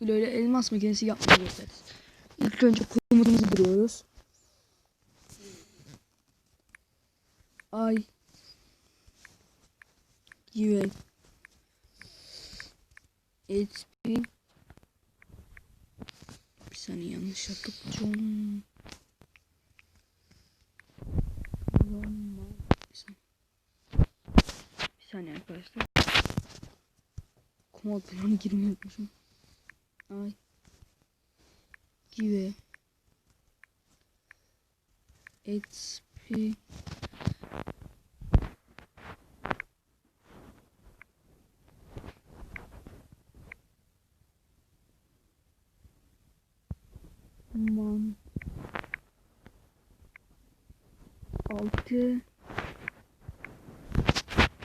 bloğuyla elmas makinesi yapmayı gösteririz. İlk önce komutumuzu giriyoruz. Ay. Give HP bir saniye yanlış yaptık John. Bir saniye. Arkadaşlar. Komut bloğuna girmeyi unutmuşum ay give HP Man. Altı.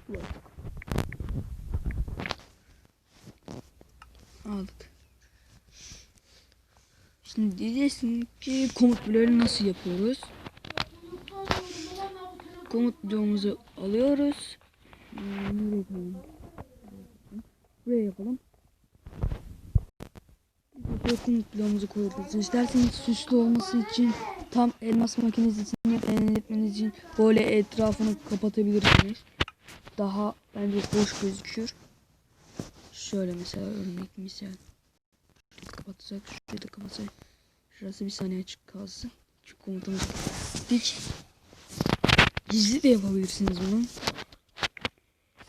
Yok. Aldık. Şimdi diyeceksin ki komut bloğunu nasıl yapıyoruz? Komut bloğumuzu alıyoruz. Nereye koyalım? Buraya yapalım. Komut bloğumuzu koyuyoruz. İsterseniz süslü olması için tam elmas makinesini etmeniz için böyle etrafını kapatabilirsiniz. Daha bence hoş gözükür. Şöyle mesela örnek misal. Kapatsak, şurayı da kapatsak. Şurası bir saniye açık kalsın. Şu komutamız dik. Gizli de yapabilirsiniz bunu.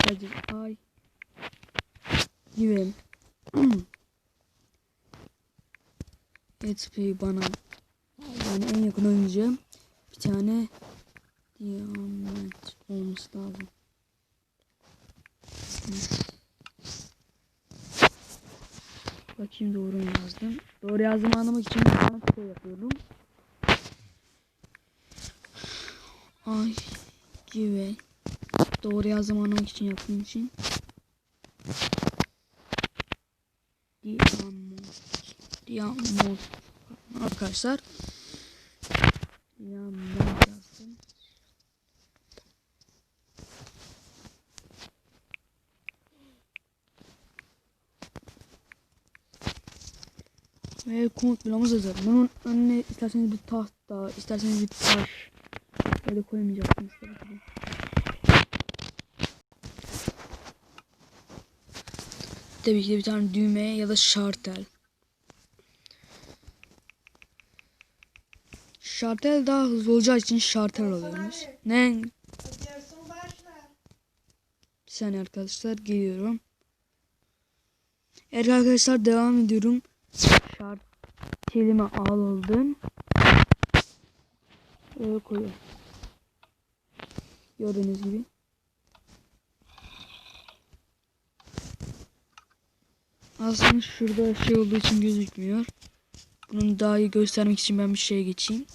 Sadece ay gibi HP bana yani en yakın oyuncu bir tane diamond olması lazım. Bakayım doğru mu yazdım. Doğru yazdığımı anlamak için ben şey yapıyorum. Ay gibi. Doğru yazdığımı anlamak için yaptığım için. Diamond. Diamond. Arkadaşlar. Diamond yazdım. Ve komut bloğumuz hazır. Bunun önüne isterseniz bir tahta, isterseniz bir taş. Böyle koymayacaksınız tabii ki. Tabii ki de bir tane düğme ya da şartel. Şartel daha hızlı olacağı için şartel alıyoruz. Ne? Bir saniye arkadaşlar geliyorum. Evet arkadaşlar devam ediyorum. Şartelimi aldım. Böyle koyuyorum. Gördüğünüz gibi. Aslında şurada şey olduğu için gözükmüyor. Bunu daha iyi göstermek için ben bir şeye geçeyim.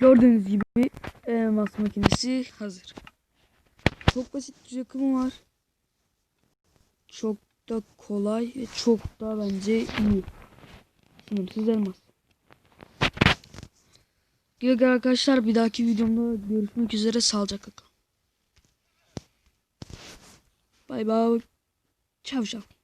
Gördüğünüz gibi elmas makinesi hazır. Çok basit bir yakımı var. Çok da kolay ve çok da bence iyi. Sınırsız elmas. Güle arkadaşlar bir dahaki videomda görüşmek üzere sağlıcakla kalın. Bay bay. Ciao.